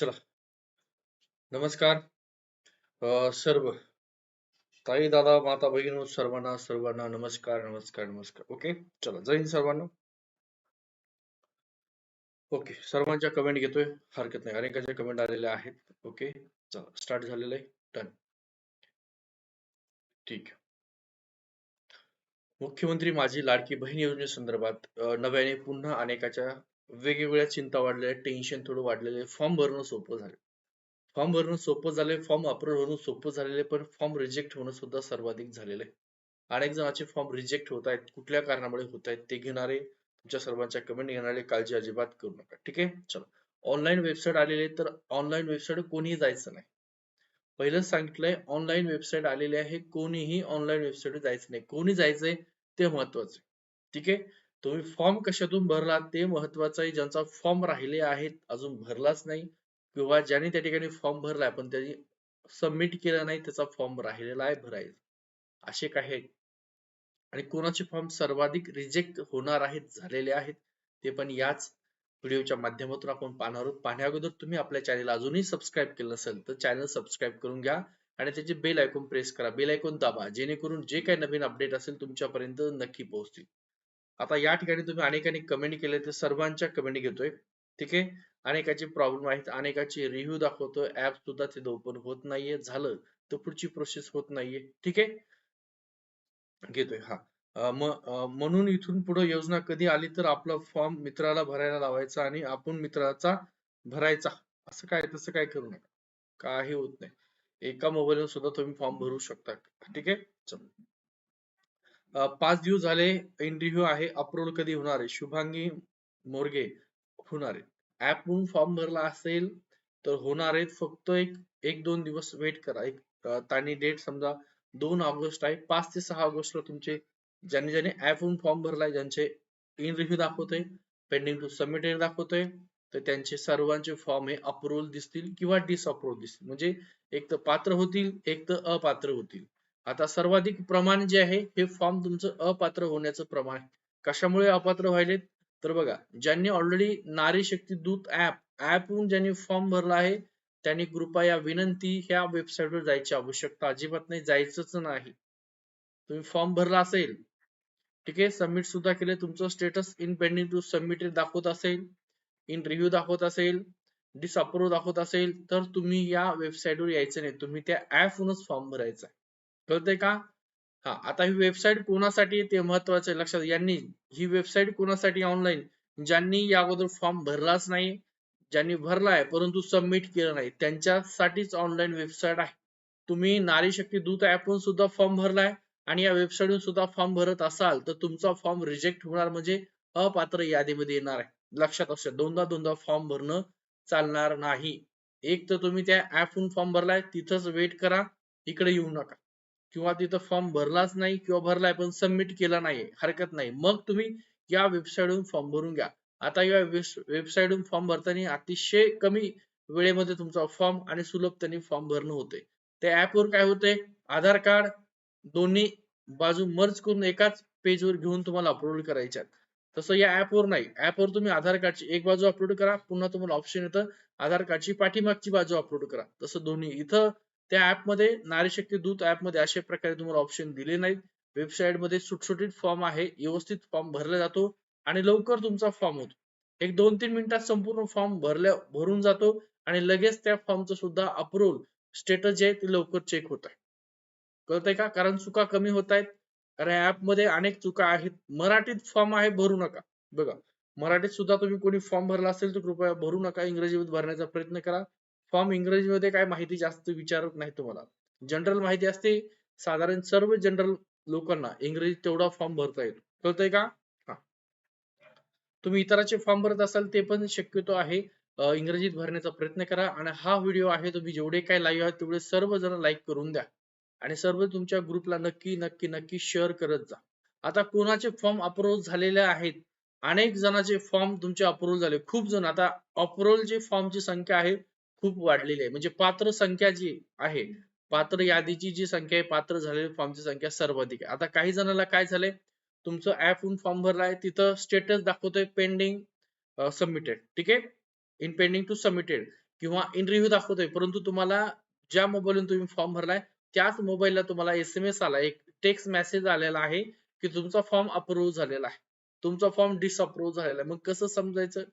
चला. नमस्कार. सर्व. ताई दादा माता भगिनी सर्वांना सर्वांना नमस्कार नमस्कार नमस्कार. ओके? चला जय हिंद सर्वांना. ओके सर्वांच्या कमेंट घेतोय. हरकत नाही. अनेकांच्या कमेंट आलेल्या आहेत. ओके? चला स्टार्ट झालेलं आहे. डन ठीक आहे. मुख्यमंत्री माझी लाडकी बहीण योजनेसंदर्भात नव्याने पुन्हा अनेकाच्या वेगवेगळ्या चिंता वाढलेल्या टेन्शन थोडं वाढलेले फॉर्म भरणं सोपं झालं. फॉर्म भरणं सोपं झालंय फॉर्म अप्रूव्ह होणं सोपं झालेलं पण फॉर्म रिजेक्ट होणं सुद्धा सर्वाधिक झालेलं आहे अनेक जणांचे फॉर्म रिजेक्ट होत आहेत कुठल्या कारणामुळे होत आहेत ते घेणारे तुमच्या सर्वांच्या कमेंट घेणारे काळजी अजिबात करू नका. ठीक आहे? चला. ऑनलाईन वेबसाईट आलेले तर ऑनलाईन वेबसाईट कोणीही जायचं नाही. पहिलं सांगितलंय ऑनलाईन वेबसाईट आलेली आहे कोणीही ऑनलाईन वेबसाईट जायचं नाही. कोणी जायचंय ते महत्वाचं ठीक आहे? तुम्ही फॉर्म कशातून भरला? ते महत्वाचं आहे ज्यांचा फॉर्म राहिले आहेत अजून भरलाच नाही. किंवा ज्यांनी त्या ठिकाणी फॉर्म भरलाय पण त्यांनी सबमिट केला नाही त्याचा फॉर्म राहिलेला आहे भरायचा. असे काही आहेत. आणि कोणाचे फॉर्म सर्वाधिक रिजेक्ट होणार आहेत झालेले आहेत ते पण याच व्हिडिओच्या माध्यमातून आपण पाहणार आहोत. पाहण्या अगोदर तुम्ही आपल्या चॅनल अजूनही सबस्क्राईब केलं नसेल तर चॅनल सबस्क्राईब करून घ्या आणि त्याचे बेल आयकॉन प्रेस करा. बेल आयकॉन दाबा जेणेकरून जे काही नवीन अपडेट असेल तुमच्यापर्यंत नक्की पोहोचतील. आता या ठिकाणी तुम्ही अनेकांनी कमेंट केले तर सर्वांच्या कमेंट घेतोय. ठीक आहे? अनेकाचे प्रॉब्लेम आहेत अनेकाचे रिव्ह्यू दाखवतोय. ऍप सुद्धा तिथं ओपन होत नाहीये. झालं तर पुढची प्रोसेस होत नाहीये. ठीक आहे? घेतोय. हा. म्हणून इथून पुढे योजना कधी आली तर आपला फॉर्म मित्राला भरायला लावायचा आणि आपण मित्राचा भरायचा. असं काय तसं काय करू नका. काही होत नाही. एका मोबाईलवर सुद्धा तुम्ही फॉर्म भरू शकता. ठीक आहे? चल. पाच दिवस झाले इंटरव्ह्यू आहे अपलोड कधी होणार आहे? शुभांगी मोरगे होणार आहे ऍप म्हणून फॉर्म भरला असेल तर होणार आहेत. फक्त एक एक दोन दिवस वेट करा. एक अं, डेट समजा दोन ऑगस्ट आहे. पाच ते सहा ऑगस्टला तुमचे ज्यांनी ज्यांनी ऍप फॉर्म भरलाय ज्यांचे इन रिव्ह्यू दाखवतोय पेंडिंग टू सबमिटेड दाखवतोय तर त्यांचे सर्वांचे फॉर्म हे अप्रुव्हल दिसतील किंवा डिसअप्रुव्हल दिसतील. म्हणजे एक तर पात्र होतील एक तर अपात्र होतील. आता सर्वाधिक प्रमाण जे आहे हे फॉर्म तुमचं अपात्र होण्याचं प्रमाण कशामुळे अपात्र व्हायलेत? तर बघा ज्यांनी ऑलरेडी नारी शक्ती दूत ऍप ऍप ज्यांनी फॉर्म भरला आहे त्यांनी कृपया विनंती ह्या वेबसाईटवर जायची आवश्यकता अजिबात नाही जायचंच नाही. तुम्ही फॉर्म भरला असेल ठीक आहे सबमिट सुद्धा केले तुमचं status in pending to submitted दाखवत असेल इन रिव्ह्यू दाखवत असेल डिसअप्रूव्ह दाखवत असेल तर तुम्ही या वेबसाईटवर यायचं नाही. तुम्ही त्या ऍप फॉर्म भरायचा आहे. कळतंय का? हा आता ही वेबसाईट कोणासाठी ते महत्वाचं आहे लक्षात. यांनी ही वेबसाईट कोणासाठी ऑनलाईन ज्यांनी या अगोदर फॉर्म भरलाच नाही ज्यांनी भरलाय परंतु सबमिट केलं नाही त्यांच्यासाठीच ऑनलाईन वेबसाईट आहे. तुम्ही नारी शक्ती दूत ऍपवरून सुद्धा फॉर्म भरलाय आणि या वेबसाईटवरून सुद्धा फॉर्म भरत असाल तर तुमचा फॉर्म रिजेक्ट होणार म्हणजे अपात्र यादीमध्ये येणार आहे. लक्षात असू दोनदा दोनदा फॉर्म भरणं चालणार नाही. एक तर तुम्ही त्या ऍपवरून फॉर्म भरलाय तिथंच वेट करा इकडे येऊ नका. किंवा तिथं फॉर्म भरलाच नाही किंवा भरलाय पण सबमिट केला नाही हरकत नाही. मग तुम्ही या वेबसाईटवरून फॉर्म भरून घ्या. आता या वेबसाईटवरून फॉर्म भरताना अतिशय कमी वेळेमध्ये तुमचा फॉर्म आणि सुलभतेने फॉर्म भरणं होते. त्या ऍपवर काय होते आधार कार्ड दोन्ही बाजू मर्ज करून एकाच पेजवर घेऊन तुम्हाला अपलोड करायच्यात. तसं या ऍपवर नाही. ऍपवर तुम्ही आधार कार्डची एक बाजू अपलोड करा पुन्हा तुम्हाला ऑप्शन येतं. आधार कार्डची पाठीमागची बाजू अपलोड करा. तसं दोन्ही. इथं त्या ऍपमध्ये नारी शक्ती दूत ऍपमध्ये अशा प्रकारे तुम्हाला ऑप्शन दिले नाहीत. वेबसाईटमध्ये सुटसुटीत फॉर्म आहे व्यवस्थित फॉर्म भरला जातो आणि लवकर तुमचा फॉर्म होतो. एक दोन तीन मिनिटात संपूर्ण फॉर्म भरल्या भरून जातो आणि लगेच त्या फॉर्मचं सुद्धा अप्रूव्ह स्टेटस जे आहे ते लवकर चेक होत आहे. कळतंय का? कारण चुका कमी होत आहेत. कारण ऍपमध्ये अनेक चुका आहेत. मराठीत फॉर्म आहे भरू नका. बघा मराठीत सुद्धा तुम्ही कोणी फॉर्म भरला असेल तर कृपया भरू नका. इंग्रजीमध्ये भरण्याचा प्रयत्न करा. फॉर्म इंग्रजीमध्ये काय माहिती जास्त विचारत नाही तुम्हाला. जनरल माहिती असते साधारण सर्व जनरल लोकांना इंग्रजीत तेवढा फॉर्म भरता येतो. कळतंय का? हा. तुम्ही इतराचे फॉर्म भरत असाल ते पण शक्यतो आहे. इंग्रजीत भरण्याचा प्रयत्न करा आणि हा व्हिडिओ आहे तुम्ही जेवढे काय लाईव्ह आहेत तेवढे सर्व जण लाईक करून द्या. आणि सर्व तुमच्या ग्रुपला नक्की नक्की नक्की शेअर करत जा. आता कोणाचे फॉर्म अप्रूव्ह झालेले आहेत? अनेक जणांचे फॉर्म तुमचे अप्रूव्ह झाले. खूप जण. आता अप्रूव्ह ची फॉर्मची संख्या आहे खूप वाढलेली आहे. म्हणजे पात्र संख्या जी आहे पात्र यादीची जी संख्या आहे पात्र झालेल्या फॉर्मची संख्या सर्वाधिक आहे. आता काही जणांना काय झालंय तुमचं ऍप वरून फॉर्म भरलाय तिथं स्टेटस दाखवतोय पेंडिंग सबमिटेड ठीक आहे? इन पेंडिंग टू सबमिटेड किंवा इन रिव्ह्यू दाखवतोय. परंतु तुम्हाला ज्या मोबाईलवरून तुम्ही फॉर्म भरलाय त्याच मोबाईलला तुम्हाला एस एम एस आला एक टेक्स्ट मेसेज आलेला आहे की तुमचा फॉर्म अप्रूव्ह झालेला आहे. तुमचा फॉर्म डिसअप्रूव्ह झालेला आहे. मग कसं समजायचं?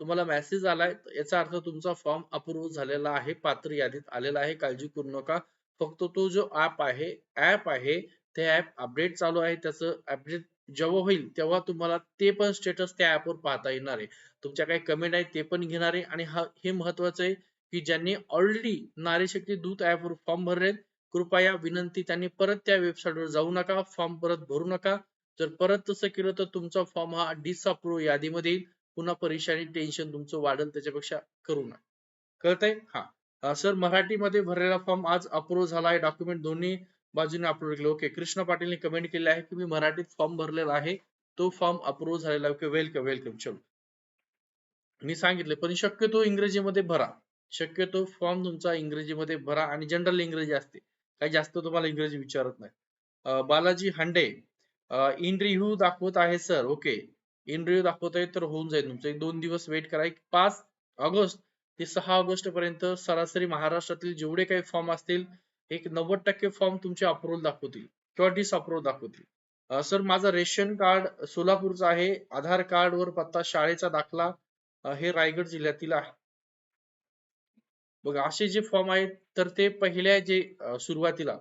तुम्हाला मेसेज आलाय याचा अर्थ तुमचा फॉर्म अप्रूव्ह झालेला आहे पात्र यादीत आलेला आहे काळजी करू नका. फक्त तो जो ऍप आहे ऍप आहे ते ऍप अपडेट चालू आहे त्याचं अपडेट जेव्हा होईल तेव्हा तुम्हाला ते पण स्टेटस त्या ऍपवर पाहता येणार आहे. तुमच्या काही कमेंट आहेत ते पण घेणार आहे. आणि हा हे महत्वाचं आहे की ज्यांनी ऑलरेडी नारी शक्ती दूत ऍपवर फॉर्म भरले कृपया विनंती त्यांनी परत त्या वेबसाईटवर जाऊ नका फॉर्म परत भरू नका. जर परत तसं केलं तर तुमचा फॉर्म हा डिसअप्रूव्ह यादीमध्ये येईल. पुन्हा परेशानी टेन्शन तुमचं वाढेल त्याच्यापेक्षा करू नका. कळतंय? हा. सर मराठीमध्ये भरलेला फॉर्म आज अप्रूव्ह झाला आहे. डॉक्युमेंट दोन्ही बाजूने अपलोड केले. ओके कृष्ण पाटीलने कमेंट केले आहे की मी मराठीत फॉर्म भरलेला आहे. तो फॉर्म अप्रूव्ह झालेला ओके वेलकम वेलकम चलो. मी सांगितले पण शक्यतो इंग्रजीमध्ये भरा. शक्यतो फॉर्म तुमचा इंग्रजीमध्ये भरा आणि जनरल इंग्रजी असते. काही जास्त तुम्हाला इंग्रजी विचारत नाही. बालाजी हांडे इन दाखवत आहे सर. ओके इंटरव्ह्यू दाखवताय तर होऊन जाईल तुमचं. एक दोन दिवस वेट करा. एक पाच ऑगस्ट ते सहा ऑगस्ट पर्यंत सरासरी महाराष्ट्रातील जेवढे काही फॉर्म असतील एक नव्वद टक्के फॉर्म तुमचे अप्रुव्हल दाखवतील किंवा डिसअप्रूव्ह दाखवतील. सर माझं रेशन कार्ड सोलापूरचं आहे. आधार कार्ड वर पत्ता शाळेचा दाखला हे रायगड जिल्ह्यातील आहे. बघा असे जे फॉर्म आहेत तर ते पहिल्या जे सुरुवातीला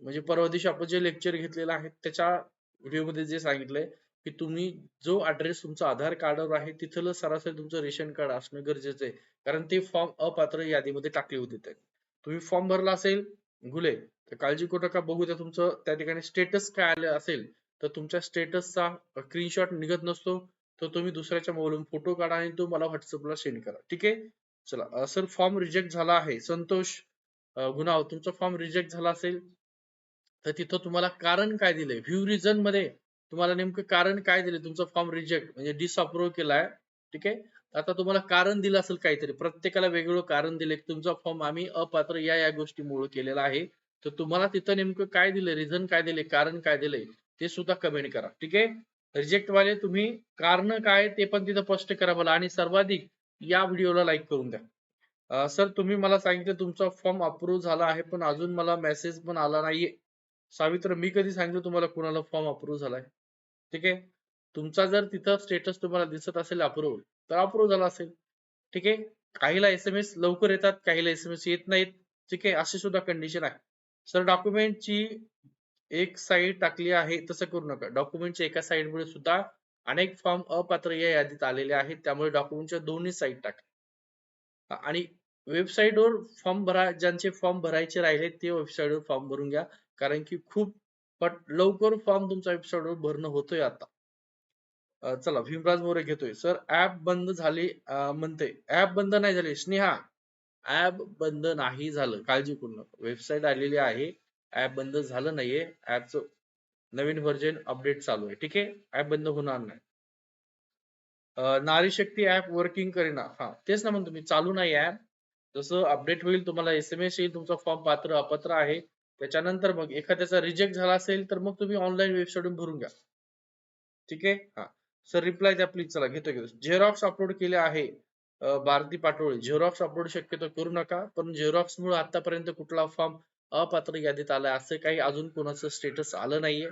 म्हणजे परवा दिवशी आपण जे लेक्चर घेतलेलं आहे त्याच्या व्हिडिओमध्ये जे सांगितलंय की तुम्ही जो ऍड्रेस तुमचा आधार कार्डवर आहे तिथलं सरासरी तुमचं रेशन कार्ड असणं गरजेचं आहे. कारण ते फॉर्म अपात्र यादीमध्ये टाकले होते तुम्ही फॉर्म भरला असेल गुले तर काळजी करू नका. बघू द्या तुमचं त्या ठिकाणी स्टेटस काय आलं असेल तर तुमच्या स्टेटसचा स्क्रीनशॉट निघत नसतो. तर तुम्ही दुसऱ्याच्या मोबाईलवरून फोटो काढा आणि तो मला व्हॉट्सअपला सेंड करा. ठीक आहे? चला सर फॉर्म रिजेक्ट झाला आहे. संतोष गुन्हा तुमचा फॉर्म रिजेक्ट झाला असेल तर तिथं तुम्हाला कारण काय दिलंय? व्ह्यू रिझनमध्ये तुम्हाला नेमकं कारण काय दिले? तुमचा फॉर्म रिजेक्ट म्हणजे डिसअप्रूव्ह केलाय ठीक आहे? आता तुम्हाला कारण दिलं असेल काहीतरी प्रत्येकाला वेगवेगळं कारण दिले तुमचा फॉर्म आम्ही अपात्र या या गोष्टीमुळे केलेला आहे. तर तुम्हाला तिथं नेमकं काय दिलं? रिझन काय दिले? कारण काय दिले? ते सुद्धा कमेंट करा ठीक आहे? रिजेक्ट वाले तुम्ही कारण काय ते पण तिथं स्पष्ट करा मला आणि सर्वाधिक या व्हिडिओला लाईक करून द्या. सर तुम्ही मला सांगितलं तुमचा फॉर्म अप्रूव्ह झाला आहे पण अजून मला मेसेज पण आला नाहीये. सावित्र मी कधी सांगितलं तुम्हाला कुणाला फॉर्म अप्रूव्ह झालाय? ठीक आहे? तुमचा जर तिथं स्टेटस तुम्हाला दिसत असेल अप्रूव्ह तर अप्रूव्ह झाला असेल. ठीक आहे? काहीला एस लवकर येतात काहीला एस एम एस येत नाहीत. ठीक आहे? अशी सुद्धा कंडिशन आहे. सर डॉक्युमेंटची एक साईड टाकली आहे तसं करू नका. डॉक्युमेंटच्या एका साईडमुळे सुद्धा अनेक फॉर्म अपात्र या यादीत आलेले आहेत. त्यामुळे डॉक्युमेंटच्या दोन्ही साईड टाका. आणि वेबसाईटवर फॉर्म भरा ज्यांचे फॉर्म भरायचे राहिले ते वेबसाईटवर फॉर्म भरून घ्या. कारण की खूप पण लवकर फॉर्म तुमच्या वेबसाईटवर भरणं होतोय आता. चला भीमराज मोरे घेतोय. सर ऍप बंद झाले म्हणते. ऍप बंद नाही झाले. स्नेहा ऍप बंद नाही झालं. काळजी करू नका. वेबसाईट आलेली आहे. ऍप बंद झालं नाहीये. ऍपचं नवीन व्हर्जन अपडेट चालू आहे. ठीक आहे? ऍप बंद होणार नाही. नारी शक्ती ऍप वर्किंग करेना. हा तेच ना म्हणतो मी. चालू नाही ऍप जसं अपडेट होईल तुम्हाला एस एम एस येईल तुमचा फॉर्म पात्र अपात्र आहे. त्याच्यानंतर मग एखाद्याचा रिजेक्ट झाला असेल तर मग तुम्ही ऑनलाईन वेबसाईटून भरून घ्या. ठीक आहे? हा. सर रिप्लाय द्या प्लीज चला घेतो घेतो. झेरॉक्स अपलोड केले आहे भारती पाटोळे. झेरॉक्स अपलोड शक्यतो करू नका पण झेरॉक्स मुळे आतापर्यंत कुठला फॉर्म अपात्र यादीत आलाय असं काही अजून कोणाचं स्टेटस आलं नाहीये.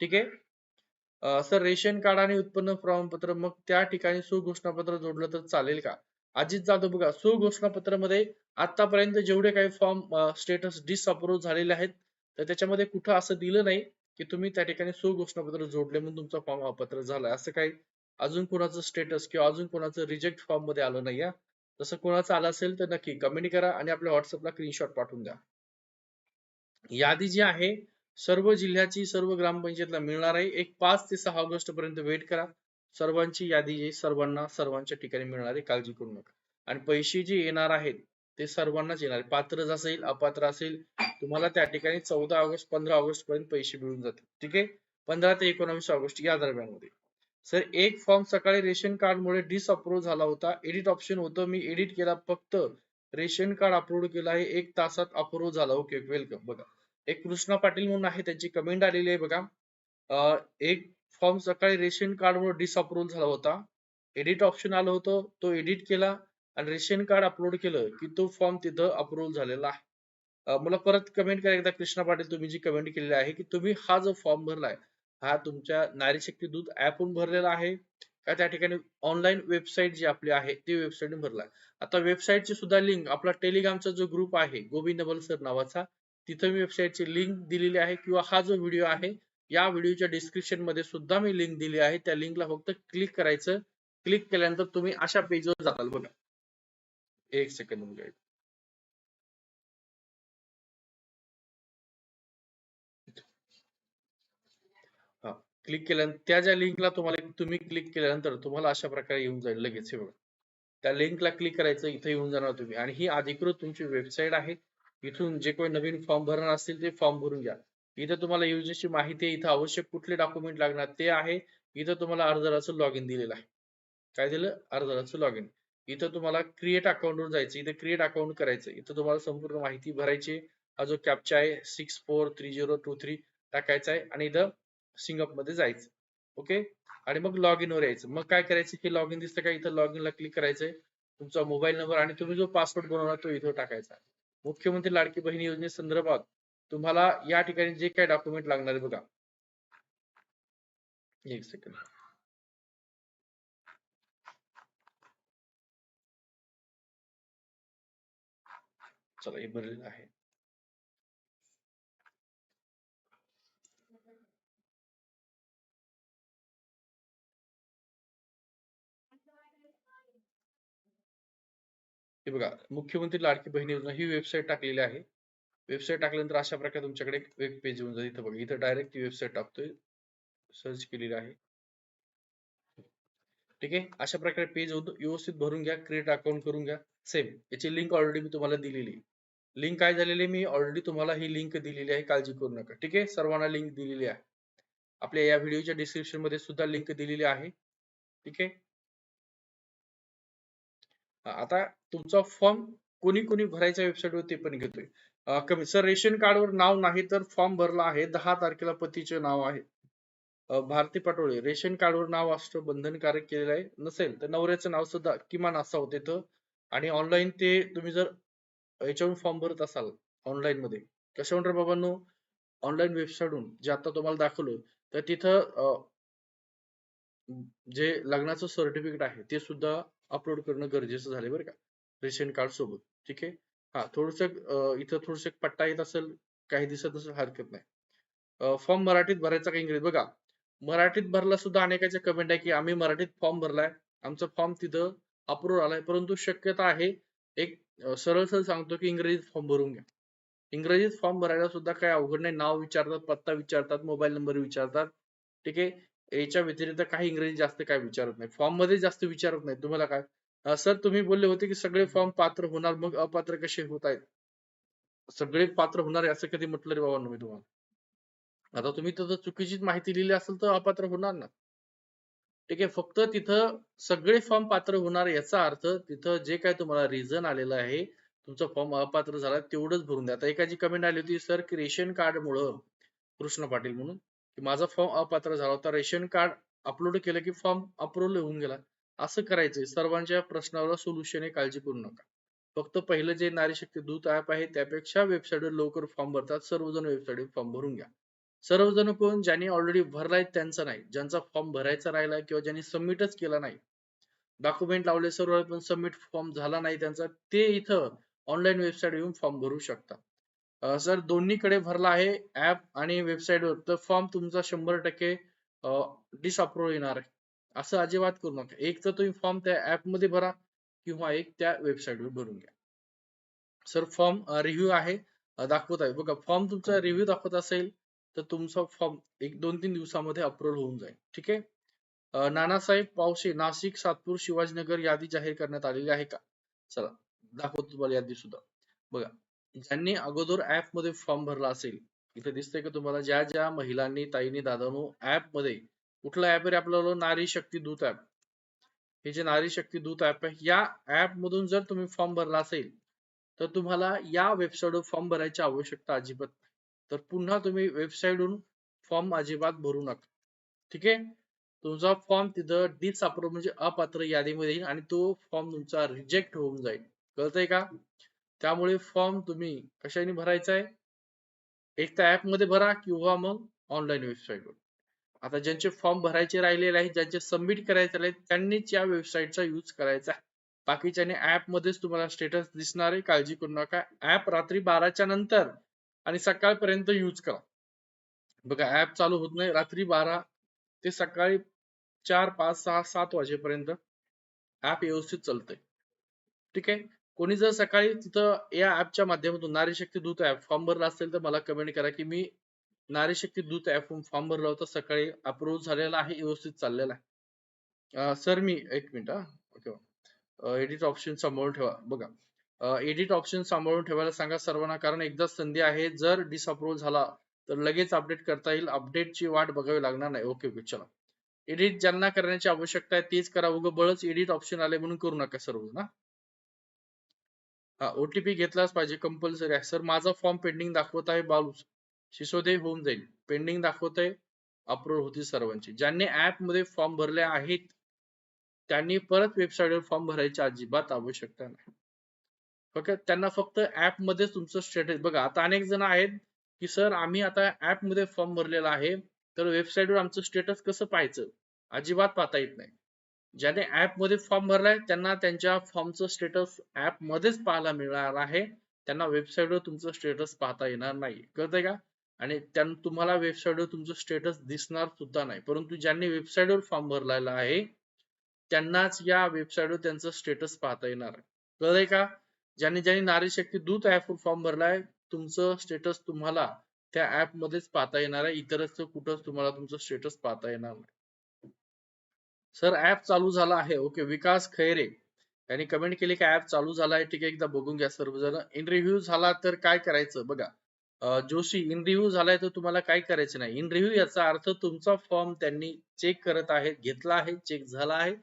ठीक आहे? सर रेशन कार्ड आणि उत्पन्न प्रमाणपत्र मग त्या ठिकाणी सुघोषणापत्र जोडलं तर चालेल का? अजित जाधव बघा सुघोषणापत्रामध्ये आतापर्यंत जेवढे काही फॉर्म स्टेटस डिसअप्रूव्ह झालेले आहेत तर त्याच्यामध्ये कुठं असं दिलं नाही की तुम्ही त्या ठिकाणी सुघोषणापत्र जोडले म्हणून तुमचा फॉर्म अपात्र झालाय. असं काही अजून कोणाचं स्टेटस किंवा अजून कोणाचं रिजेक्ट फॉर्ममध्ये आलं नाही तसं कोणाचं आलं असेल तर नक्की कमेंट करा आणि आपल्या व्हॉट्सअपला स्क्रीनशॉट पाठवून द्या. यादी जी आहे सर्व जिल्ह्याची सर्व ग्रामपंचायतला मिळणार आहे. एक पाच ते सहा ऑगस्ट पर्यंत वेट करा. सर्वांची यादी जी सर्वांना सर्वांच्या ठिकाणी मिळणारे काळजी करू नका. आणि पैसे जे येणार आहेत ते सर्वांनाच येणार पात्र असेल अपात्र असेल तुम्हाला त्या ठिकाणी चौदा ऑगस्ट पंधरा ऑगस्ट पर्यंत पैसे मिळून जातील. ठीक आहे? पंधरा ते एकोणावीस ऑगस्ट या दरम्यानमध्ये सर एक फॉर्म सकाळी रेशन कार्ड मुळे डिसअप्रूव्ह झाला होता. एडिट ऑप्शन होतं. मी एडिट केला. फक्त रेशन कार्ड अपलोड केलं आहे. एक तासात अप्रूव्ह झाला. ओके वेलकम बघा. एक कृष्णा पाटील म्हणून आहे. त्यांची कमेंट आलेली आहे बघा. एक फॉर्म सकाळी रेशन कार्ड मुळे डिसअप्रूव्ह झाला होता. एडिट ऑप्शन आलं होतं तो एडिट केला आणि रेशन कार्ड अपलोड केलं की तो फॉर्म तिथं अप्रूव्ह झालेला आहे. मला परत कमेंट करा एकदा कृष्णा पाटील तुम्ही जी कमेंट केलेली आहे की तुम्ही हा जो फॉर्म भरलाय हा तुमच्या नारी शक्ती दूत ऍपहून भरलेला आहे का त्या ठिकाणी ऑनलाईन वेबसाईट जी आपली आहे ती वेबसाईट भरलाय? आता वेबसाईटची सुद्धा लिंक आपला टेलिग्रामचा जो ग्रुप आहे गोविंद बल सर नावाचा तिथं मी वेबसाईटची लिंक दिलेली आहे किंवा हा जो व्हिडिओ आहे या व्हिडिओच्या डिस्क्रिप्शनमध्ये सुद्धा मी लिंक दिली आहे. त्या लिंकला फक्त क्लिक करायचं. क्लिक केल्यानंतर तुम्ही अशा पेजवर जाताल बघा. एक सेकंद म्हणजे हा क्लिक केल्यानंतर त्या ज्या लिंकला तुम्हाला तुम्ही क्लिक केल्यानंतर तुम्हाला अशा प्रकारे येऊन जाईल लगेच हे बघा. त्या लिंकला क्लिक करायचं इथे येऊन जाणार तुम्ही. आणि ही अधिकृत तुमची वेबसाईट आहे. इथून जे कोणी नवीन फॉर्म भरणार असतील ते फॉर्म भरून घ्या. इथं तुम्हाला योजनेची माहिती आहे इथं आवश्यक कुठले डॉक्युमेंट लागणार ते आहे. इथं तुम्हाला अर्जदाराचं लॉग इन दिलेलं आहे. काय दिलं? अर्जदाराचं लॉग इन इथं तुम्हाला क्रिएट अकाउंटवर जायचं इथं क्रिएट अकाउंट करायचं. इथं तुम्हाला संपूर्ण माहिती भरायची हा जो कॅपचा आहे six four three zero two three टाकायचा आहे आणि इथं सिंगअपमध्ये जायचं. ओके आणि मग लॉग इन वर यायचं. मग काय करायचं? हे लॉग इन दिसतं का? इथं लॉग इनला क्लिक करायचंय. तुमचा मोबाईल नंबर आणि तुम्ही जो पासवर्ड बनवणार तो इथं टाकायचा मुख्यमंत्री लाडकी बहीण योजनेसंदर्भात तुम्हाला या ठिकाणी जे काही डॉक्युमेंट लागणार आहे बघा. एक सेकंड चला हे भरलेलं आहे. हे बघा मुख्यमंत्री लाडकी बहीण योजना ही वेबसाईट टाकलेली आहे. वेबसाईट टाकल्यानंतर अशा प्रकारे तुमच्याकडे एक वेब पेज येऊन जाईल. इथं बघा इथं डायरेक्ट वेबसाईट टाकतोय. सर्च केलेली आहे. ठीक आहे? अशा प्रकारे पेज व्यवस्थित भरून घ्या क्रिएट अकाउंट करून घ्या. सेम याची लिंक ऑलरेडी मी तुम्हाला दिलेली. लिंक काय झालेली मी ऑलरेडी तुम्हाला ही लिंक दिलेली आहे. काळजी करू नका. ठीक आहे? सर्वांना लिंक दिलेली आहे. आपल्या या व्हिडिओच्या डिस्क्रिप्शनमध्ये सुद्धा लिंक दिलेली आहे. ठीक आहे? आता तुमचा फॉर्म कोणी कोणी भरायच्या वेबसाईट वर ते पण घेतोय. कमी सर रेशन कार्डवर नाव नाही तर फॉर्म भरला आहे. दहा तारखेला पतीचे नाव आहे. भारती पाटोळे रेशन कार्डवर नाव असतं बंधनकारक केलेलं आहे. नसेल तर नवऱ्याचं नाव सुद्धा किमान असावं तिथं आणि ऑनलाईन ते तुम्ही जर याच्यावरून फॉर्म भरत असाल ऑनलाईन मध्ये कसं म्हणतात बाबांनो? ऑनलाईन वेबसाईटहून जे आता तुम्हाला दाखवलं तर तिथं जे लग्नाचं सर्टिफिकेट आहे ते सुद्धा अपलोड करणं गरजेचं झालं बरं का रेशन कार्ड सोबत. ठीक आहे? हा थोडस इथं थोडस पट्टा येत असेल काही दिसत असेल हरकत नाही. फॉर्म मराठीत भरायचा का इंग्रजी बघा मराठीत भरला सुद्धा अनेकाच्या कमेंट आहे की आम्ही मराठीत फॉर्म भरलाय आमचा फॉर्म तिथं अप्रूव्ह आलाय परंतु शक्यता आहे एक सरळ सरळ सांगतो की इंग्रजीत फॉर्म भरून घ्या. इंग्रजीत फॉर्म भरायला सुद्धा काही अवघड नाही नाव विचारतात पत्ता विचारतात मोबाईल नंबर विचारतात ठीक आहे? याच्या व्यतिरिक्त काही इंग्रजी जास्त काय विचारत नाही. फॉर्ममध्ये जास्त विचारत नाही तुम्हाला काय? सर तुम्ही बोलले होते की सगळे फॉर्म पात्र होणार मग अपात्र कसे होत आहेत? सगळे पात्र होणार असं कधी म्हटलं रे बाबा मी तुम्हाला? आता तुम्ही तर चुकीचीच माहिती लिहिली असेल तर अपात्र होणार ना. ठीक आहे फक्त तिथं सगळे फॉर्म पात्र होणार याचा अर्थ तिथं जे काय तुम्हाला रिझन आलेलं आहे तुमचा फॉर्म अपात्र झाला तेवढंच भरून द्या. आता एकाची कमेंट आली होती सर की रेशन कार्ड मुळे कृष्ण पाटील म्हणून की माझा फॉर्म अपात्र झाला होता. रेशन कार्ड अपलोड केलं की फॉर्म अप्रूव्ह होऊन गेला. असं करायचंय. सर्वांच्या प्रश्नावर सोल्युशन आहे काळजी करू नका. फक्त पहिलं जे नारी शक्ती दूत ऍप आहे त्यापेक्षा वेबसाईटवर लवकर फॉर्म भरतात. सर्वजण वेबसाईटवर फॉर्म भरून घ्या. सर्वजण कोण? ज्यांनी ऑलरेडी भरलाय त्यांचा नाही. ज्यांचा फॉर्म भरायचा राहिला किंवा ज्यांनी सबमिटच केला नाही. डॉक्युमेंट लावले सर्व पण सबमिट फॉर्म झाला नाही त्यांचा ते इथं ऑनलाईन वेबसाईट येऊन फॉर्म भरू शकता सर दोन्हीकडे भरला आहे ऍप आणि वेबसाईटवर तर फॉर्म तुमचा शंभर टक्के डिसअप्रूव्ह येणार आहे. असं अजिबात करू नका. एक तर तुम्ही फॉर्म त्या ऍपमध्ये भरा किंवा एक त्या वेबसाईटवर भरून घ्या. सर फॉर्म रिव्ह्यू आहे. दाखवत आहे. बघा फॉर्म तुमचा रिव्ह्यू दाखवत असेल तर तुमचा फॉर्म एक दोन तीन दिवसामध्ये अप्रूव्ह होऊन जाईल. ठीक आहे? नानासाहेब पावशे नाशिक सातपूर शिवाजीनगर यादी जाहीर करण्यात आलेली आहे का? चला दाखवतो तुम्हाला यादी सुद्धा. बघा ज्यांनी अगोदर ऍपमध्ये फॉर्म भरला असेल इथे दिसतंय का तुम्हाला? ज्या ज्या महिलांनी ताईंनी दादांनो ऍपमध्ये कुठला ऍप आहे आपल्याला नारी शक्ती दूत ऍप हे जे नारी शक्ती दूत ऍप आहे या ऍप मधून जर तुम्ही फॉर्म भरला असेल तर तुम्हाला या वेबसाईटवर फॉर्म भरायची आवश्यकता अजिबात नाही. तर पुन्हा तुम्ही वेबसाईटवरून फॉर्म अजिबात भरू नका. ठीक आहे? तुमचा फॉर्म तिथं डिसअप्रूव्ह म्हणजे अपात्र यादीमध्ये येईल आणि तो फॉर्म तुमचा रिजेक्ट होऊन जाईल. कळतंय का? त्यामुळे फॉर्म तुम्ही कशाने भरायचा आहे? एक तर ऍपमध्ये भरा किंवा मग ऑनलाईन वेबसाईटवर आता ज्यांचे फॉर्म भरायचे राहिलेले आहेत ज्यांचे सबमिट करायचे आहेत त्यांनीच या वेबसाईटचा यूज करायचा बाकीच्याने ऍप मध्येच तुम्हाला स्टेटस दिसणार आहे काळजी करू नका. ऍप रात्री बाराच्या नंतर आणि सकाळपर्यंत यूज करा. बघा ऍप चालू होत नाही रात्री बारा ते सकाळी चार पाच सहा सात वाजेपर्यंत ऍप व्यवस्थित चालतंय. ठीक आहे? कोणी जर सकाळी तिथं या ऍपच्या माध्यमातून नारी शक्ती दूत ऍप फॉर्म भरला असेल तर मला कमेंट करा की मी नारी शक्ती दूत ऍप फॉर्म भरला होता. सकाळी अप्रूव्ह झालेला आहे. व्यवस्थित चाललेला आहे. सर मी एक मिनिट ओके. एडिट ऑप्शन सांभाळून ठेवा. बघा. एडिट ऑप्शन सांभाळून ठेवायला सांगा सर्वांना. कारण एकदा संधी आहे. जर डिसअप्रूव्ह झाला तर लगेच अपडेट करता येईल. अपडेटची वाट बघावी लागणार नाही. Okay okay. चला. एडिट ज्यांना करण्याची आवश्यकता आहे तेच करा. उगं बळच एडिट ऑप्शन आले म्हणून करू नका सर्व ना हा ओटीपी घेतलाच पाहिजे. कंपल्सरी आहे. सर माझा फॉर्म पेंडिंग दाखवत आहे. बालूच शिसोदे होऊन जाईल. पेंडिंग दाखवतंय अप्रूव्ह होती सर्वांची. ज्यांनी ऍपमध्ये फॉर्म भरले आहेत त्यांनी परत वेबसाईटवर फॉर्म भरायची अजिबात आवश्यकता नाही. फक्त त्यांना फक्त ऍपमध्ये तुमचं स्टेटस बघा आता अनेक जण आहेत की सर आम्ही आता ऍपमध्ये फॉर्म भरलेला आहे तर वेबसाईटवर आमचं स्टेटस कसं पाहायचं? अजिबात पाहता येत नाही. ज्याने ऍपमध्ये फॉर्म भरलाय त्यांना त्यांच्या फॉर्मचं स्टेटस ऍप मध्येच पाहायला मिळणार आहे. त्यांना वेबसाईटवर तुमचं स्टेटस पाहता येणार नाही कळतंय का? आणि तुम्हाला वेबसाईटवर तुमचं स्टेटस दिसणार सुद्धा नाही. परंतु ज्यांनी वेबसाईटवर फॉर्म भरलेला आहे त्यांनाच या वेबसाईटवर त्यांचं स्टेटस पाहता येणार आहे. का? ज्यांनी ज्यांनी नारी शक्ती दूत ऍप फॉर्म भरलाय तुमचं स्टेटस तुम्हाला त्या ऍप मध्येच पाहता येणार आहे. इतरच कुठंच तुम्हाला तुमचं स्टेटस पाहता येणार नाही. सर ऍप चालू झाला आहे. ओके विकास खैरे यांनी कमेंट केली की ऍप चालू झाला आहे. ठीक आहे एकदा बघून घ्या सर्वजण. इन रिव्ह्यू झाला तर काय करायचं? बघा. जोशी इन रिव्ह्यू झालाय तर तुम्हाला काय करायचं नाही. इन रिव्ह्यू याचा अर्थ तुमचा फॉर्म त्यांनी चेक करत आहेत घेतला आहे चेक झाला आहे.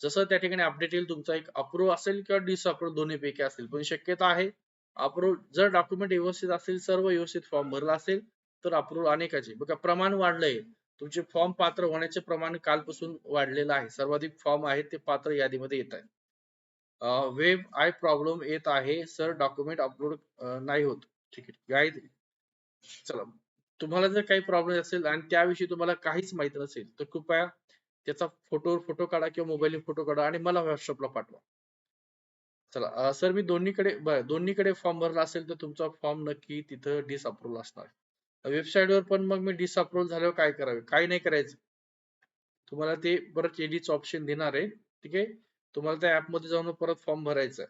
जसं त्या ठिकाणी अपडेट येईल तुमचा एक अप्रूव्ह असेल किंवा डिसअप्रूव्ह दोन्ही पैकी असेल. पण शक्यता आहे अप्रूव्ह जर डॉक्युमेंट व्यवस्थित असेल सर्व व्यवस्थित फॉर्म भरला असेल तर अप्रूव्ह अनेकाचे. बघा प्रमाण वाढलंय. तुमचे फॉर्म पात्र होण्याचे प्रमाण कालपासून वाढलेलं आहे. सर्वाधिक फॉर्म आहेत ते पात्र यादीमध्ये येत आहेत. वेब आय प्रॉब्लेम येत आहे. सर डॉक्युमेंट अपलोड नाही होत. ठीक आहे. चला तुम्हाला जर काही प्रॉब्लेम असेल आणि त्याविषयी तुम्हाला काहीच माहीत नसेल तर कृपया त्याचा फोटो फोटो काढा किंवा मोबाईल फोटो काढा आणि मला व्हॉट्सअपला पाठवा. चला सर मी दोन्हीकडे दोन्हीकडे फॉर्म भरला असेल तर तुमचा फॉर्म नक्की तिथं डिसअप्रूव्ह असणार. वेबसाईटवर पण मग मी डिसअप्रूव्ह झाल्यावर काय करावे? काय नाही करायचं. तुम्हाला ते परत एडीच ऑप्शन देणार आहे ठीक आहे? तुम्हाला त्या ऍपमध्ये जाऊन परत फॉर्म भरायचा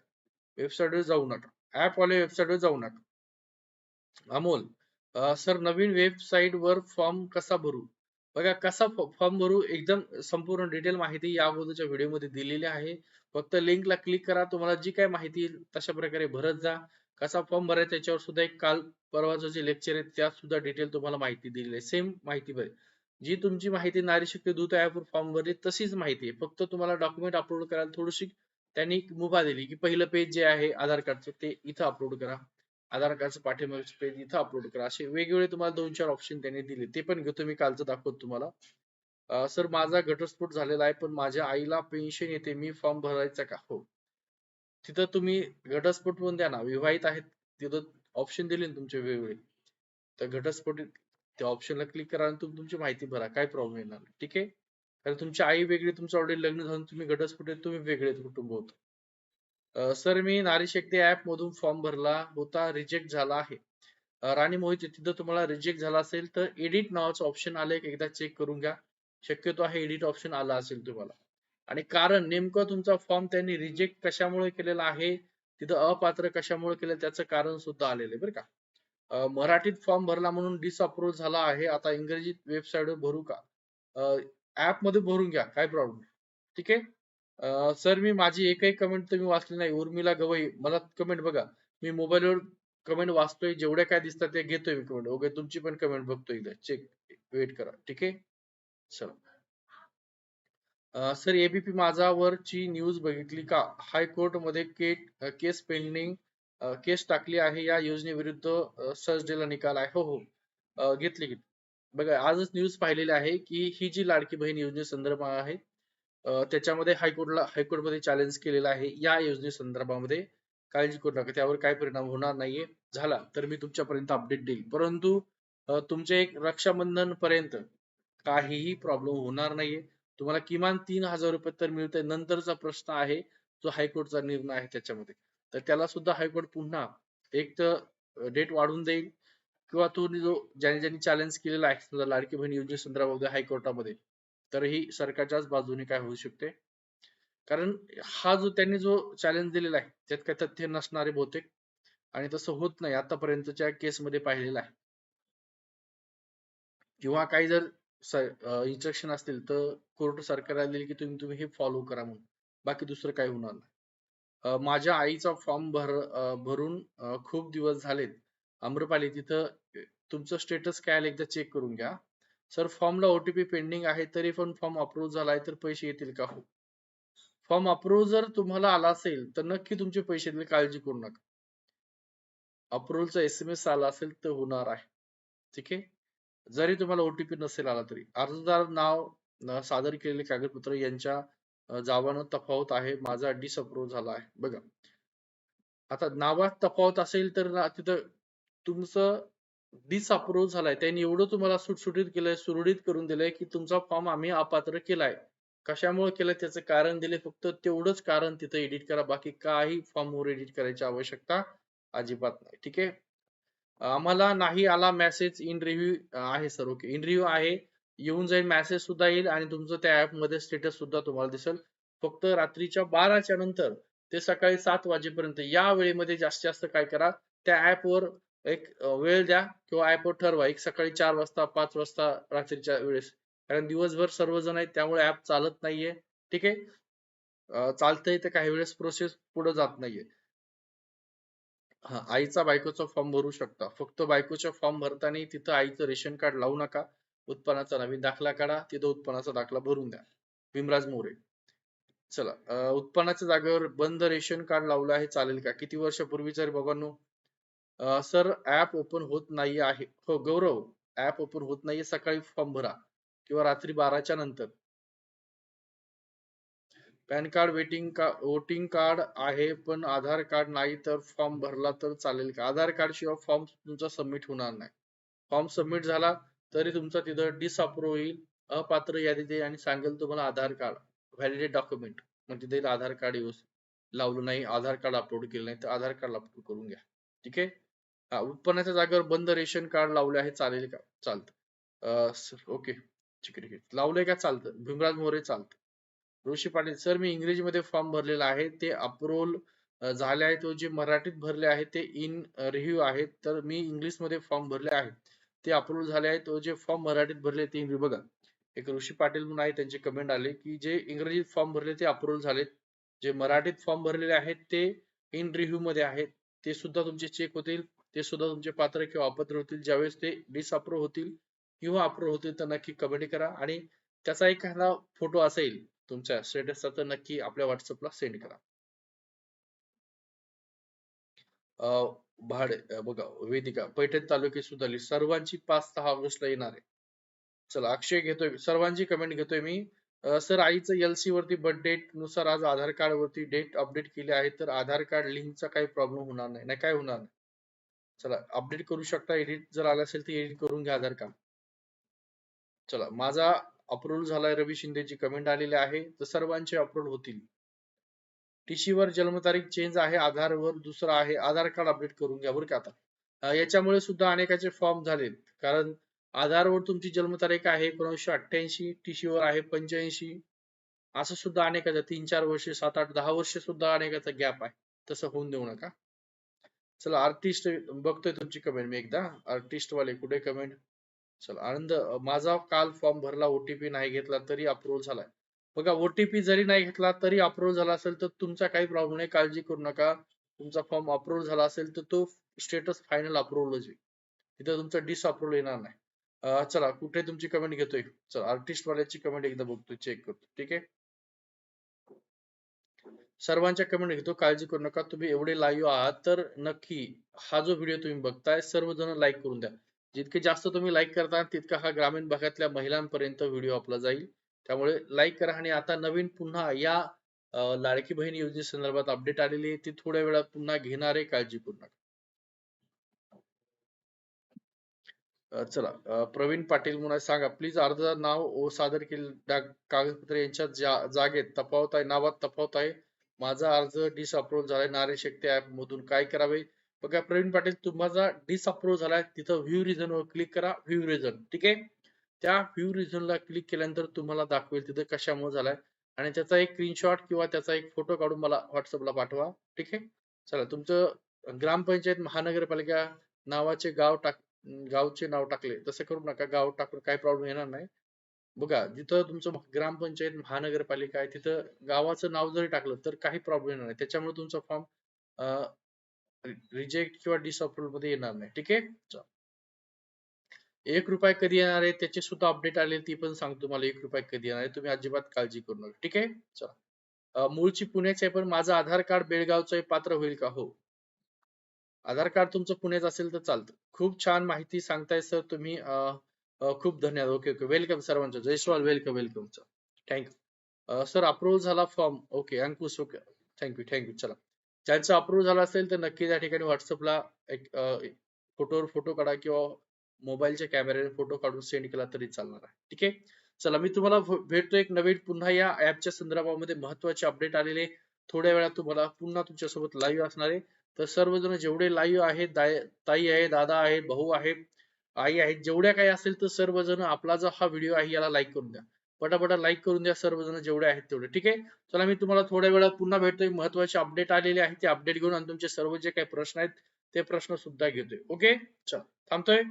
वेबसाईटवर जाऊ नका. ऍप वाले वेबसाईटवर जाऊ नका. अमोल सर नवीन वेबसाईट वर फॉर्म कसा भरू? बघा कसा फॉर्म भरू एकदम संपूर्ण डिटेल माहिती या अगोदरच्या व्हिडिओमध्ये दिलेली आहे. फक्त लिंकला क्लिक करा तुम्हाला जी काय माहिती तशा प्रकारे भरत जा. कसा फॉर्म भरायचा त्याच्यावर सुद्धा एक काल परवाचं जे लेक्चर आहे त्यात सुद्धा डिटेल तुम्हाला माहिती दिलेली आहे. सेम माहिती भरेल जी तुमची माहिती नारी शक्ती दूत ऍपवर फॉर्म भरली तशीच माहिती आहे. फक्त तुम्हाला डॉक्युमेंट अपलोड करायला थोडीशी त्यांनी मुभा दिली की पहिलं पेज जे आहे आधार कार्डचं ते इथं अपलोड करा. आधार कार्डचं पाठिंबाचं पेज इथं अपलोड करा. असे वेगवेगळे तुम्हाला दोन चार ऑप्शन त्यांनी दिले. ते पण घेतो मी कालचं दाखवतो तुम्हाला. सर माझा घटस्फोट झालेला आहे पण माझ्या आईला पेन्शन येते मी फॉर्म भरायचा का? हो. तिथं तुम्ही घटस्फोट म्हणून द्या ना विवाहित आहेत तिथं ऑप्शन दिले ना तुमचे वेगवेगळे. तर घटस्फोट त्या ऑप्शनला क्लिक करा आणि तुम्ही तुमची माहिती भरा काय प्रॉब्लेम येणार ठीक आहे? कारण तुमची आई वेगळी तुमचं ऑलरेडी लग्न झालं तुम्ही घटस्फोट तुम्ही वेगळे कुटुंब होतो. सर मी नारी शक्ती ऍप मधून फॉर्म भरला होता रिजेक्ट झाला आहे. राणी मोहित तिथं तुम्हाला रिजेक्ट झाला असेल तर एडिट नावाचं ऑप्शन आले एकदा चेक करून घ्या. शक्यतो हा एडिट ऑप्शन आला असेल तुम्हाला. आणि कारण नेमकं तुमचा फॉर्म त्यांनी रिजेक्ट कशामुळे केलेला आहे तिथं अपात्र कशामुळे केलं त्याचं कारण सुद्धा आलेलं आहे बरं का? मराठीत फॉर्म भरला म्हणून डिसअप्रूव्ह झाला आहे आता इंग्रजीत वेबसाईटवर भरू का? ऍपमध्ये भरून घ्या काय प्रॉब्लेम ठीक आहे? सर मी माझी एकही कमेंट तुम्ही वाचली नाही. उर्मिला गवई मला कमेंट बघा. मी मोबाईलवर कमेंट वाचतोय जेवढ्या काय दिसतात ते घेतोय मी कमेंट ओके तुमची पण कमेंट बघतोय इथं चेक वेट करा. ठीक आहे? चला. सर एबीपी माझावरची न्यूज बघितली का? हायकोर्टमध्ये केस पेंडिंग केस टाकली आहे या योजनेविरुद्ध सर्च डेला निकाल आहे. हो हो. घेतली घेतली. बघा आजच न्यूज पाहिलेली आहे की ही जी लाडकी बहीण योजने संदर्भ आहे त्याच्यामध्ये हायकोर्टला हायकोर्टमध्ये चॅलेंज केलेला आहे. या योजनेसंदर्भामध्ये काळजी करू नका. त्यावर काय परिणाम होणार नाहीये. झाला तर मी तुमच्यापर्यंत अपडेट देईल. परंतु तुमचे एक रक्षाबंधन पर्यंत काहीही प्रॉब्लेम होणार नाहीये. तुम्हाला किमान तीन हजार रुपये तर मिळते नंतरचा प्रश्न आहे जो हायकोर्टचा निर्णय आहे त्याच्यामध्ये. तर त्याला सुद्धा हायकोर्ट पुन्हा एक तर डेट वाढवून देईल. किंवा तो जो ज्याने ज्यांनी चॅलेंज केलेला आहे समजा लाडकी बहीण योजनेसंदर्भामध्ये हायकोर्टामध्ये तर ही सरकारच्याच बाजूने काय होऊ शकते? कारण हा जो त्यांनी जो चॅलेंज दिलेला आहे त्यात काय तथ्य नसणारे बहुतेक. आणि तसं होत नाही आतापर्यंतच्या केसमध्ये पाहिलेलं आहे. किंवा काही जर इन्स्ट्रक्शन असतील तर कोर्ट सरकारला दिली की तुम्ही तुम्ही हे फॉलो करा म्हणून. बाकी दुसरं काही होणार नाही. माझ्या आईचा फॉर्म भर भरून खूप दिवस झालेत. आम्रपाली तिथं तुमचं स्टेटस काय आलं एकदा चेक करून घ्या. सर फॉर्मला ओटीपी पेंडिंग आहे तरी पण फॉर्म अप्रूव्ह झालाय तर पैसे येतील का हो? फॉर्म अप्रूव्ह जर तुम्हाला आला असेल तर नक्की तुमचे पैसे येतील काळजी करू नका. अप्रूव्हलचा एस एम एस आला असेल तर होणार आहे. ठीक आहे? जरी तुम्हाला ओटीपी नसेल आला तरी. अर्जदार नाव सादर केलेले कागदपत्र यांच्या जावानं तफावत आहे. माझा डिसअप्रूव्ह झाला आहे. बघा. आता नावात तफावत असेल तर तिथं तुमचं डिसअप्रूव्ह झालाय. त्यांनी एवढं तुम्हाला सुटसुटीत केलंय सुरळीत करून दिलंय की तुमचा फॉर्म आम्ही अपात्र केलाय. कशामुळे केलं त्याचं कारण दिले फक्त तेवढंच कारण तिथं एडिट करा. बाकी काही फॉर्मवर एडिट करायची आवश्यकता अजिबात नाही. ठीक आहे? आम्हाला नाही आला मेसेज इन रिव्ह्यू आहे सर ओके इन रिव्ह्यू आहे. येऊन जाईल मेसेज सुद्धा येईल आणि तुमचं त्या ऍपमध्ये स्टेटस सुद्धा तुम्हाला दिसेल. फक्त रात्रीच्या बाराच्या नंतर ते सकाळी सात वाजेपर्यंत या वेळेमध्ये जास्तीत जास्त काय करा. त्या ऍप वर एक वेळ द्या किंवा ऍपवर ठरवा. एक सकाळी चार वाजता पाच वाजता रात्रीच्या वेळेस. कारण दिवसभर सर्वजण आहेत त्यामुळे ऍप चालत नाहीये. ठीक आहे? चालतंय तर काही वेळेस प्रोसेस पुढे जात नाहीये. हा आईचा बायकोचा फॉर्म भरू शकता. फक्त बायकोचा फॉर्म भरताना तिथं आईचं रेशन कार्ड लावू नका. उत्पन्नाचा नवीन दाखला काढा. तिथं उत्पन्नाचा दाखला भरून द्या. भीमराज मोरे. चला अं, उत्पन्नाच्या जागेवर बंद रेशन कार्ड लावलं आहे चालेल का? किती वर्षापूर्वीच रे बाबांनो? सर ऍप ओपन होत नाही आहे. हो गौरव ऍप ओपन होत नाहीये सकाळी फॉर्म भरा किंवा रात्री बाराच्या नंतर. पॅन कार्ड वेटिंग का वोटिंग कार्ड आहे पण आधार कार्ड नाही तर फॉर्म भरला तर चालेल का? आधार कार्ड शिवाय फॉर्म तुमचा सबमिट होणार नाही. फॉर्म सबमिट झाला तरी तुमचा तिथं डिसअप्रूव्ह होईल अपात्र यादीत येईल आणि सांगेल तुम्हाला आधार कार्ड व्हॅलिडेट डॉक्युमेंट म्हणजे तिथे आधार कार्ड यूज लावलं नाही आधार कार्ड अपलोड केलं नाही तर आधार कार्ड अपलोड करून घ्या. ठीक आहे? उत्पन्नाच्या जागेवर बंद रेशन कार्ड लावले आहे चालेल का? चालतं. ओके. ठीक आहे लावलंय का? चालतं. भीमराज मोरे चालतं. ऋषी पाटील सर मी इंग्रजीमध्ये फॉर्म भरलेला आहे. ते अप्रोल झाले आहे. तो जे मराठीत भरले आहे ते इन रिव्ह्यू आहेत तर मी इंग्लिशमध्ये फॉर्म भरले आहे. ते अप्रूव्ह झाले आहे. तो जे फॉर्म मराठीत भरले ते in- बघा. एक ऋषी पाटील म्हणून आहे त्यांचे कमेंट आले की जे इंग्रजीत फॉर्म भरले ते अप्रूव्ह झालेत जे मराठीत फॉर्म भरलेले आहेत ते इन रिव्ह्यू मध्ये आहेत. ते सुद्धा तुमचे चेक होतील. ते सुद्धा तुमचे पात्र किंवा अपात्र होतील. ज्यावेळेस ते डिसअप्रूव्ह होतील किंवा अप्रूव्ह होतील तर नक्की कमेंट करा आणि त्याचा एखादा फोटो असेल तुमच्या स्टेटसचा तर नक्की आपल्या व्हॉट्सअपला सेंड करा. अं, बघा वेदिका पैठण तालुके सुधारली सर्वांची पाच सहा ऑगस्टला येणार आहे. चला अक्षय घेतोय सर्वांची कमेंट घेतोय मी. सर आईचं एलसी वरती बर्थ डेटनुसार आज आधार कार्ड वरती डेट अपडेट केली आहे तर आधार कार्ड लिंकचा काही प्रॉब्लेम होणार नाही. नाही काय होणार नाही. चला अपडेट करू शकता एडिट जर आलं असेल तर एडिट करून घ्या आधार कार्ड. चला माझा अप्रूव्हल झालाय रवी शिंदेची कमेंट आलेली आहे तर सर्वांचे अप्रूव्हल होतील. टीसी वर जन्मतारीख चेंज आहे आधारवर दुसरा आहे आधार कार्ड अपडेट करून घ्या बरं का आता. याच्यामुळे सुद्धा अनेकाचे फॉर्म झालेत कारण आधारवर तुमची जन्मतारीख आहे एकोणीसशे अठ्ठ्याऐंशी टीसी वर आहे पंच्याऐंशी असं सुद्धा अनेकाचं तीन चार वर्ष सात आठ दहा वर्ष सुद्धा अनेकाचा गॅप आहे. तसं होऊन देऊ नका. चला आर्टिस्ट बघतोय तुमची कमेंट मी एकदा. आर्टिस्ट वाले कुठे कमेंट चला आनंद माझा काल फॉर्म भरला ओटीपी नाही घेतला तरी अप्रूव्ह झालाय. बघा ओटीपी जरी नाही घेतला तरी अप्रूव्ह झाला असेल तर तुमचा काही प्रॉब्लेम नाही काळजी करू नका. तुमचा फॉर्म अप्रूव्ह झाला असेल तर तो स्टेटस फायनल अप्रूव्हल होईल. तिथं तुमचा डिसअप्रूव्हल येणार नाही. चला कुठे तुमची कमेंट घेतोय? चला आर्टिस्ट वाल्याची कमेंट एकदा बघतोय चेक करतो. ठीक आहे? सर्वांच्या कमेंट घेतो. काळजी करू नका. तुम्ही एवढे लाईव्ह आहात तर नक्की हा जो व्हिडिओ तुम्ही बघताय सर्वजण लाईक करून द्या. जितके जास्त तुम्ही लाईक करता तितका हा ग्रामीण भागातल्या महिलांपर्यंत व्हिडिओ आपला जाईल. त्यामुळे लाईक करा. आणि आता नवीन पुन्हा या लाडकी बहीण योजनेसंदर्भात अपडेट आलेली आहे. ती थोड्या वेळात पुन्हा घेणार आहे. काळजी करू नका. चला. प्रवीण पाटील म्हणून सांगा. प्लीज अर्ज नाव ओ सादर केले कागदपत्र यांच्या जा- जागेत तफावत आहे नावात तफावत आहे. माझा अर्ज डिसअप्रूव्ह झालाय. नारी शक्ती ऍप मधून काय करावे? बघा प्रवीण पाटील तुम्हाला डिसअप्रूव्ह झालाय. तिथं व्ह्यू रिझन वर क्लिक करा. व्ह्यू रिझन ठीक आहे? त्या व्ह्यू रिझनला क्लिक केल्यानंतर तुम्हाला दाखवेल तिथं कशामुळे झालाय. आणि त्याचा एक स्क्रीनशॉट किंवा त्याचा एक फोटो काढून मला व्हॉट्सअपला पाठवा ठीक आहे? चला तुमचं ग्रामपंचायत महानगरपालिका नावाचे गाव टाक गावचे नाव टाकले. तसं करू नका. गाव टाकून काही प्रॉब्लेम येणार नाही. बघा जिथं तुमचं ग्रामपंचायत महानगरपालिका आहे तिथं गावाचं नाव जरी टाकलं तर काही प्रॉब्लेम येणार नाही. त्याच्यामुळे तुमचा फॉर्म रिजेक्ट किंवा डिसअप्रूव्हमध्ये येणार नाही. ठीक आहे? एक रुपये कधी येणार आहे? त्याची सुद्धा अपडेट आले ती पण सांगतो तुम्हाला एक रुपये कधी येणार आहे? तुम्ही अजिबात काळजी करू नका. ठीक आहे? चला. मूळची पुण्याची आहे पण माझं आधार कार्ड बेळगावचं पात्र होईल का? हो. आधार कार्ड तुमचं पुण्याचं असेल तर चालतं. खूप छान माहिती सांगताय सर तुम्ही. अं, खूप धन्यवाद. Okay okay. वेलकम सर्वांचं. Jaiswal welcome welcome thank you sir approve झाला form okay Ankush okay thank you thank you चला. ज्यांचं अप्रूव्ह झाला असेल तर नक्की त्या ठिकाणी व्हॉट्सअपला एक फोटोवर फोटो काढा किंवा मोबाईलच्या कॅमेऱ्याने फोटो काढून सेंड केला तरी चालणार आहे. ठीक आहे? चला मी तुम्हाला भेटतो एक नवीन पुन्हा या ऍपच्या संदर्भामध्ये महत्त्वाचे अपडेट आलेले थोड्या वेळात तुम्हाला पुन्हा तुमच्यासोबत लाईव्ह असणार आहे. तर सर्वजण जेवढे लाईव्ह आहेत दाय- ताई आहे दादा आहे भाऊ आहे आई आहेत जेवढ्या काही असेल तर सर्वजण आपला जो हा व्हिडिओ आहे याला लाईक करून द्या. पटापटा लाईक करून द्या सर्वजण जेवढे आहेत तेवढे. ठीक आहे? चला मी तुम्हाला थोड्या वेळात पुन्हा भेटतोय. महत्त्वाचे अपडेट आलेले आहेत ते अपडेट घेऊन आणि तुमचे सर्व जे काही प्रश्न आहेत ते प्रश्न सुद्धा घेतोय. ओके चल थांबतोय.